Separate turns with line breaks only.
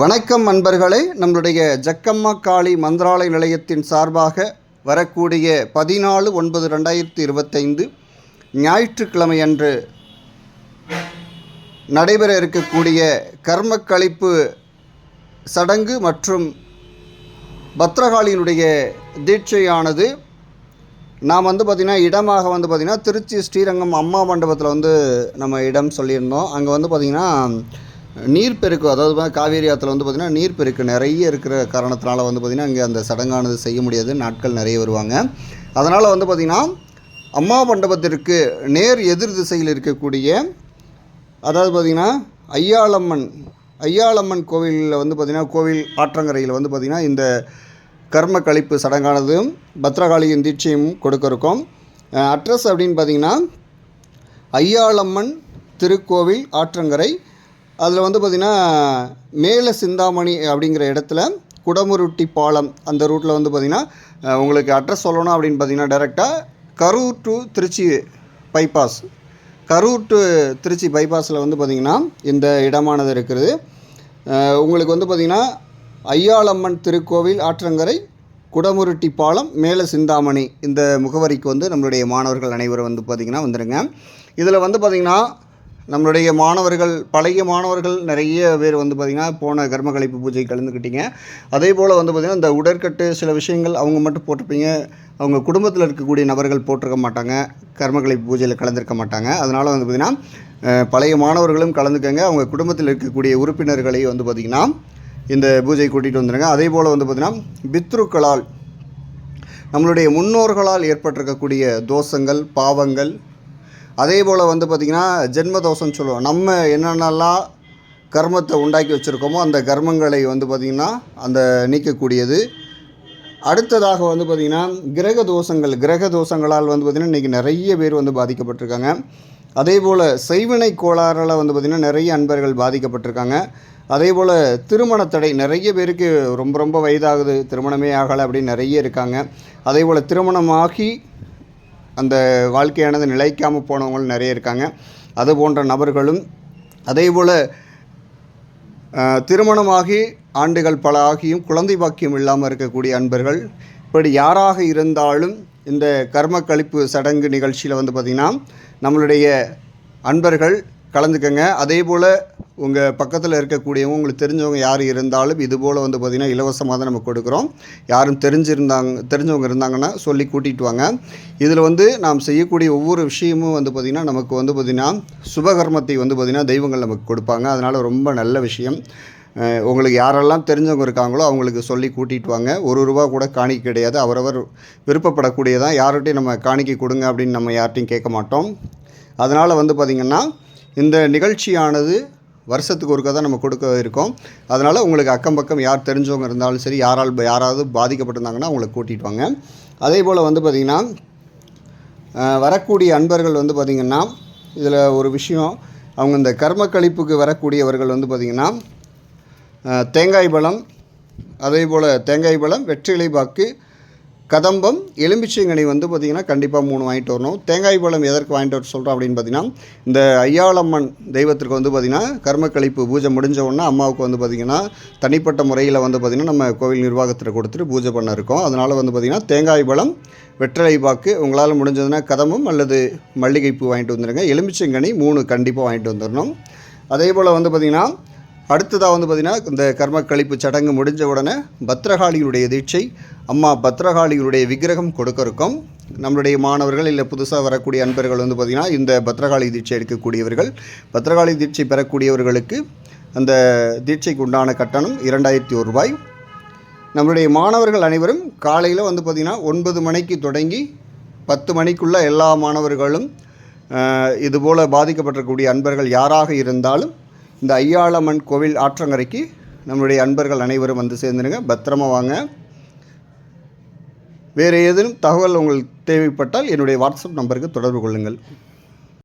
வணக்கம் அன்பர்களே நம்மளுடைய ஜக்கம்மா காளி மந்திராலய நிலையத்தின் சார்பாக வரக்கூடிய பதினாலு ஒன்பது ரெண்டாயிரத்தி இருபத்தைந்து ஞாயிற்றுக்கிழமை அன்று நடைபெற இருக்கக்கூடிய கர்மக்கழிப்பு சடங்கு மற்றும் பத்ரகாளியினுடைய தீட்சையானது. நாம் வந்து பார்த்திங்கன்னா இடமாக வந்து பார்த்திங்கன்னா திருச்சி ஸ்ரீரங்கம் அம்மா மண்டபத்தில் வந்து நம்ம இடம் சொல்லியிருந்தோம். அங்கே வந்து பார்த்திங்கன்னா நீர்ப்பெருக்கு அதாவது காவேரி ஆற்றுல வந்து பார்த்திங்கன்னா நீர்ப்பெருக்கு நிறைய இருக்கிற காரணத்தினால வந்து பார்த்திங்கன்னா இங்கே அந்த சடங்கானது செய்ய முடியாது. நாட்கள் நிறைய வருவாங்க. அதனால் வந்து பார்த்திங்கன்னா அம்மா மண்டபத்திற்கு நேர் எதிர் திசையில் இருக்கக்கூடிய அதாவது பார்த்திங்கன்னா ஐயாளம்மன் ஐயாளம்மன் கோவிலில் வந்து பார்த்திங்கன்னா கோவில் ஆற்றங்கரையில் வந்து பார்த்திங்கன்னா இந்த கர்ம கழிப்பு சடங்கானதும் பத்ரகாளியின் தீட்சையும் கொடுக்க இருக்கும் அட்ரஸ் அப்படின்னு பார்த்திங்கன்னா ஐயாளம்மன் திருக்கோவில் ஆற்றங்கரை அதில் வந்து பார்த்திங்கன்னா மேல சிந்தாமணி அப்படிங்கிற இடத்துல குடமுருட்டி பாலம் அந்த ரூட்டில் வந்து பார்த்திங்கன்னா உங்களுக்கு அட்ரஸ் சொல்லணும் அப்படின்னு பார்த்திங்கன்னா டேரெக்டாக Karur to Tiruchi bypass Karur to Trichy பைபாஸில் வந்து பார்த்திங்கன்னா இந்த இடமானது இருக்கிறது உங்களுக்கு வந்து பார்த்திங்கன்னா ஐயாளம்மன் திருக்கோவில் ஆற்றங்கரை குடமுருட்டி பாலம் மேல சிந்தாமணி இந்த முகவரிக்கு வந்து நம்மளுடைய மாணவர்கள் அனைவரும் வந்து பார்த்திங்கன்னா வந்துடுங்க இதில் வந்து பார்த்திங்கன்னா நம்மளுடைய மாணவர்கள் பழைய மாணவர்கள் நிறைய பேர் வந்து பார்த்திங்கன்னா போன கர்மகலைப்பு பூஜை கலந்துக்கிட்டீங்க. அதே போல் வந்து பார்த்திங்கன்னா இந்த உடற்கட்டு சில விஷயங்கள் அவங்க மட்டும் போட்டிருப்பீங்க. அவங்க குடும்பத்தில் இருக்கக்கூடிய நபர்கள் போட்டிருக்க மாட்டாங்க. கர்மகலைப்பு பூஜையில் கலந்துருக்க மாட்டாங்க. அதனால் வந்து பார்த்திங்கன்னா பழைய மாணவர்களும் கலந்துக்கங்க. அவங்க குடும்பத்தில் இருக்கக்கூடிய உறுப்பினர்களை வந்து பார்த்திங்கன்னா இந்த பூஜை கூட்டிகிட்டு வந்துடுங்க அதே போல் வந்து பார்த்திங்கன்னா பித்ருக்களால் நம்மளுடைய முன்னோர்களால் ஏற்பட்டிருக்கக்கூடிய தோஷங்கள் பாவங்கள் அதே போல் வந்து பார்த்திங்கன்னா ஜென்ம தோஷம்னு சொல்லுவோம். நம்ம என்னென்னலாம் கர்மத்தை உண்டாக்கி வச்சுருக்கோமோ அந்த கர்மங்களை வந்து பார்த்திங்கன்னா அந்த நீக்கக்கூடியது. அடுத்ததாக வந்து பார்த்திங்கன்னா கிரக தோஷங்கள் கிரக தோஷங்களால் வந்து பார்த்திங்கன்னா இன்றைக்கி நிறைய பேர் வந்து பாதிக்கப்பட்டிருக்காங்க. அதே போல் செய்வினை கோளாறால் வந்து பார்த்திங்கன்னா நிறைய அன்பர்கள் பாதிக்கப்பட்டிருக்காங்க. அதே போல் திருமண தடை நிறைய பேருக்கு ரொம்ப ரொம்ப வயதாகுது திருமணமே ஆகலை அப்படின்னு நிறைய இருக்காங்க. அதே போல் திருமணமாகி அந்த வாழ்க்கையானது நிலைக்காமல் போனவங்களும் நிறைய இருக்காங்க. அது போன்ற நபர்களும் அதே போல் திருமணமாகி ஆண்டுகள் பல ஆகியும் குழந்தை பாக்கியம் இல்லாமல் இருக்கக்கூடிய அன்பர்கள் இப்படி யாராக இருந்தாலும் இந்த கர்ம கழிப்பு சடங்கு நிகழ்ச்சியில் வந்து பார்த்திங்கன்னா நம்மளுடைய அன்பர்கள் கலந்துக்கங்க. அதே போல் உங்கள் பக்கத்தில் இருக்கக்கூடியவங்க உங்களுக்கு தெரிஞ்சவங்க யார் இருந்தாலும் இது போல் வந்து பார்த்திங்கன்னா இலவசமாக தான் நம்ம கொடுக்குறோம். யாரும் தெரிஞ்சிருந்தாங்க தெரிஞ்சவங்க இருந்தாங்கன்னா சொல்லி கூட்டிகிட்டு வாங்க. இதில் வந்து நாம் செய்யக்கூடிய ஒவ்வொரு விஷயமும் வந்து பார்த்திங்கன்னா நமக்கு வந்து பார்த்திங்கன்னா சுபகர்மத்தை வந்து பார்த்திங்கன்னா தெய்வங்கள் நமக்கு கொடுப்பாங்க. அதனால் ரொம்ப நல்ல விஷயம். உங்களுக்கு யாரெல்லாம் தெரிஞ்சவங்க இருக்காங்களோ அவங்களுக்கு சொல்லி கூட்டிகிட்டு வாங்க. ஒரு ரூபா கூட காணிக்கை கிடையாது. அவரவர் விருப்பப்படக்கூடியதான் யார்கிட்டையும் நம்ம காணிக்கை கொடுங்க அப்படின்னு நம்ம யார்கிட்டையும் கேட்க மாட்டோம். அதனால் வந்து பார்த்திங்கன்னா இந்த நிகழ்ச்சியானது வருஷத்துக்கு ஒருக்கா தான் நம்ம கொடுக்க இருக்கோம். அதனால் உங்களுக்கு அக்கம் பக்கம் யார் தெரிஞ்சவங்க இருந்தாலும் சரி யாரால் யாராவது பாதிக்கப்பட்டிருந்தாங்கன்னா அவங்களை கூட்டிகிட்டு வாங்க. அதே போல் வந்து பார்த்திங்கன்னா வரக்கூடிய அன்பர்கள் வந்து பார்த்திங்கன்னா இதில் ஒரு விஷயம் அவங்க இந்த கர்ம கழிப்புக்கு வரக்கூடியவர்கள் வந்து பார்த்திங்கன்னா தேங்காய் பழம் அதே போல் தேங்காய் பழம் வெற்றிலை பாக்கு கதம்பம் எலும்பிச்சங்கனி வந்து பார்த்திங்கன்னா கண்டிப்பாக மூணு வாங்கிட்டு வரணும். தேங்காய் பழம் எதற்கு வாங்கிட்டு வர சொல்கிறோம் அப்படின்னு பார்த்தீங்கன்னா இந்த ஐயாளம்மன் தெய்வத்திற்கு வந்து பார்த்திங்கன்னா கர்மக்கழிப்பு பூஜை முடிஞ்ச உடனே அம்மாவுக்கு வந்து பார்த்திங்கன்னா தனிப்பட்ட முறையில் வந்து பார்த்திங்கன்னா நம்ம கோவில் நிர்வாகத்தில் கொடுத்துட்டு பூஜை பண்ண இருக்கோம். அதனால் வந்து பார்த்திங்கன்னா தேங்காய் பழம் வெற்றிலை பாக்கு உங்களால் முடிஞ்சதுன்னா கதம்பம் அல்லது மல்லிகைப்பூ வாங்கிட்டு வந்துடுங்க எலுமிச்சங்கனி மூணு கண்டிப்பாக வாங்கிட்டு வந்துடணும் அதே போல் வந்து பார்த்திங்கன்னா அடுத்ததாக வந்து பார்த்திங்கன்னா இந்த கர்ம கழிப்பு சடங்கு முடிஞ்ச உடனே பத்ரகாளிகளுடைய தீட்சை அம்மா பத்ரகாளிகளுடைய விக்கிரகம் கொடுக்க இருக்கும் நம்மளுடைய மாணவர்கள் இல்லை புதுசாக வரக்கூடிய அன்பர்கள் வந்து பார்த்திங்கன்னா இந்த பத்ரகாளி தீட்சை எடுக்கக்கூடியவர்கள் பத்ரகாளி தீட்சை பெறக்கூடியவர்களுக்கு அந்த தீட்சைக்கு உண்டான கட்டணம் இரண்டாயிரத்தி ஒரு ரூபாய். நம்மளுடைய மாணவர்கள் அனைவரும் காலையில் வந்து பார்த்திங்கன்னா ஒன்பது மணிக்கு தொடங்கி பத்து மணிக்குள்ளே எல்லா மாணவர்களும் இதுபோல் பாதிக்கப்பட்டிருக்கக்கூடிய அன்பர்கள் யாராக இருந்தாலும் இந்த ஐயாளம்மன் கோவில் ஆற்றங்கரைக்கு நம்மளுடைய அன்பர்கள் அனைவரும் வந்து சேர்ந்துருங்க. பத்திரமா வாங்க. வேறு ஏதேனும் தகவல் உங்களுக்கு தேவைப்பட்டால் என்னுடைய வாட்ஸ்அப் நம்பருக்கு தொடர்பு கொள்ளுங்கள்.